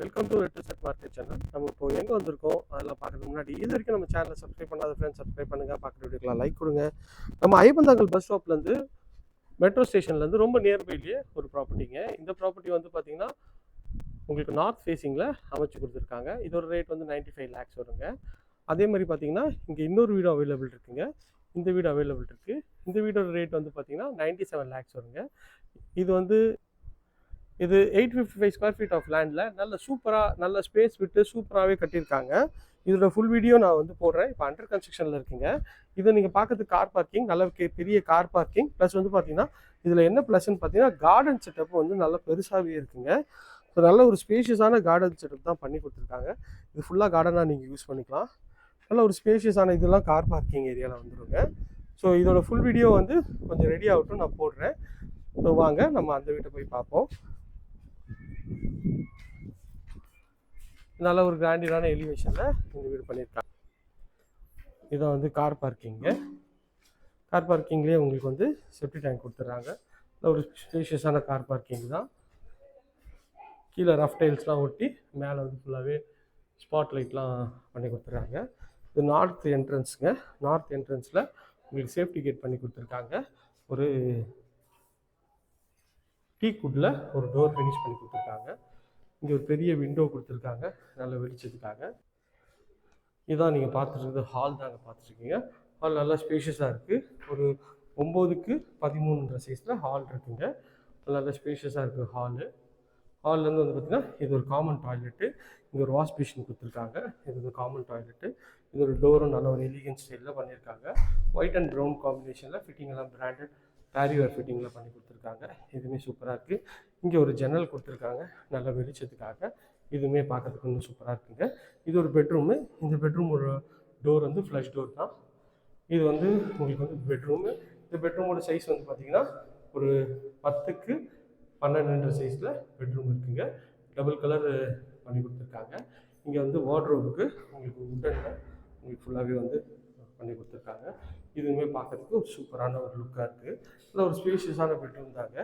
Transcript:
Welcome to red set market channel நம்ம இப்போ எங்கே வந்திருக்கோம்? அதெல்லாம் பார்க்கறதுக்கு முன்னாடி இது வரைக்கும் நம்ம சேனலை சப்ஸ்கிரைப் பண்ணாத ஃப்ரெண்ட்ஸ் சப்ஸ்கிரைப் பண்ணுங்கள் பார்க்குற வீடியோக்கெலாம் லைக் கொடுங்க. நம்ம ஐபந்தாங்கல் பஸ் ஸ்டாப்லேருந்து மெட்ரோ ஸ்டேஷன்லேருந்து ரொம்ப நியர்பைலேயே ஒரு ப்ராப்பர்ட்டிங்க இந்த ப்ராப்பர்ட்டி வந்து பார்த்தீங்கன்னா உங்களுக்கு நார்த் ஃபேஸிங்கில் அமைச்சு கொடுத்துருக்காங்க. இதோட ரேட் வந்து 95 ஃபைவ் லேக்ஸ் வருங்க. அதே மாதிரி பார்த்தீங்கன்னா இங்கே இன்னொரு வீடு அவைலபிள் இருக்குங்க. இந்த வீடு அவைலபிள் இருக்குது இந்த வீடோட ரேட் வந்து பார்த்தீங்கன்னா 97 செவன் லேக்ஸ் வருங்க. இது வந்து இது eight fifty five square feet of லேண்டில் நல்ல சூப்பராக நல்ல ஸ்பேஸ் விட்டு சூப்பராகவே கட்டியிருக்காங்க. இதோட ஃபுல் வீடியோ நான் வந்து போடுறேன். இப்போ அண்டர் கன்ஸ்ட்ரக்ஷனில் இருக்குங்க. இதை நீங்கள் பார்க்கறதுக்கு கார் பார்க்கிங் நல்ல கே- பெரிய கார் பார்க்கிங் ப்ளஸ் வந்து பார்த்தீங்கன்னா இதில் என்ன ப்ளஸ்ன்னு பார்த்தீங்கன்னா கார்டன் செட்டப் வந்து நல்ல பெருசாகவே இருக்குங்க. ஸோ நல்ல ஒரு ஸ்பேஷியஸான கார்டன் செட்டப் தான் பண்ணி கொடுத்துருக்காங்க. இது ஃபுல்லாக கார்டனாக நீங்கள் யூஸ் பண்ணிக்கலாம். நல்ல ஒரு ஸ்பேஷியஸான இதெல்லாம் கார் பார்க்கிங் ஏரியாவில் வந்துருங்க. ஸோ இதோட ஃபுல் வீடியோ வந்து கொஞ்சம் ரெடி ஆகட்டும் நான் போடுறேன். ஸோ வாங்க நம்ம அந்த வீட்டை போய் பார்ப்போம். நல்ல ஒரு கிராண்டியரான எலிவேஷனில் இந்த வீடு பண்ணியிருக்காங்க. இதை வந்து கார் பார்க்கிங்கு கார் பார்க்கிங்லேயே உங்களுக்கு வந்து செப்டி டேங்க் கொடுத்துட்றாங்க. ஒரு ஸ்பேஷியஸான கார் பார்க்கிங் தான். கீழே ரஃப் டைல்ஸ்லாம் ஒட்டி மேலே வந்து ஃபுல்லாகவே ஸ்பாட் லைட்லாம் பண்ணி கொடுத்துட்றாங்க. இது நார்த் என்ட்ரன்ஸுங்க நார்த் என்ட்ரன்ஸில் உங்களுக்கு சேஃப்டி கேட் பண்ணி கொடுத்துருக்காங்க. ஒரு டீ குட்டில் ஒரு டோர் ஃபினிஷ் பண்ணி கொடுத்துருக்காங்க. இங்கே ஒரு பெரிய விண்டோ கொடுத்துருக்காங்க. நல்ல வெளிச்சத்துக்காக. இதான் நீங்கள் பார்த்துருக்குறது ஹால் தாங்க பார்த்துருக்கீங்க. ஹால் நல்லா ஸ்பேஷியஸாக இருக்குது ஒரு ஒம்போதுக்கு பதிமூணுன்ற சைஸில் ஹால் இருக்குங்க. நல்லா ஸ்பேஷியஸாக இருக்குது ஹாலு ஹால்லேருந்து வந்து பார்த்திங்கன்னா இது ஒரு காமன் டாய்லெட்டு இங்கே ஒரு வாஷ் பேஷன் கொடுத்துருக்காங்க. இது ஒரு காமன் டாய்லெட்டு இது ஒரு டோரும் நல்ல ஒரு எலிகன்ஸ் ஸ்டைலில் பண்ணியிருக்காங்க. ஒயிட் அண்ட் ப்ரௌன் காம்பினேஷனில் ஃபிட்டிங் எல்லாம் பிராண்டட் பேரிவேர் ஃபிட்டிங்கில் பண்ணி கொடுத்துருக்காங்க. இதுவுமே சூப்பராக இருக்குது இங்கே ஒரு ஜன்னல் கொடுத்துருக்காங்க. நல்ல வெளிச்சத்துக்காக. இதுவுமே பார்க்கறதுக்கு இன்னும் சூப்பராக இருக்குங்க. இது ஒரு பெட்ரூமு இந்த பெட்ரூம் ஒரு டோர் வந்து ஃப்ளஷ் டோர் தான். இது வந்து உங்களுக்கு வந்து பெட்ரூமு இந்த பெட்ரூமோட சைஸ் வந்து பார்த்தீங்கன்னா ஒரு பத்துக்கு பன்னெண்டுன்ற சைஸில் பெட்ரூம் இருக்குங்க. டபுள் கலர் பண்ணி கொடுத்துருக்காங்க. இங்கே வந்து வார்ட்ரோபுக்கு உங்களுக்கு உட்டனில் உங்களுக்கு ஃபுல்லாகவே வந்து பண்ணி கொடுத்துருக்காங்க. இதுவுமே பார்க்கறதுக்கு ஒரு சூப்பரான ஒரு லுக்காக இருக்குது அதில் ஒரு ஸ்பேஷியஸான பெட்ரூம் தாங்க.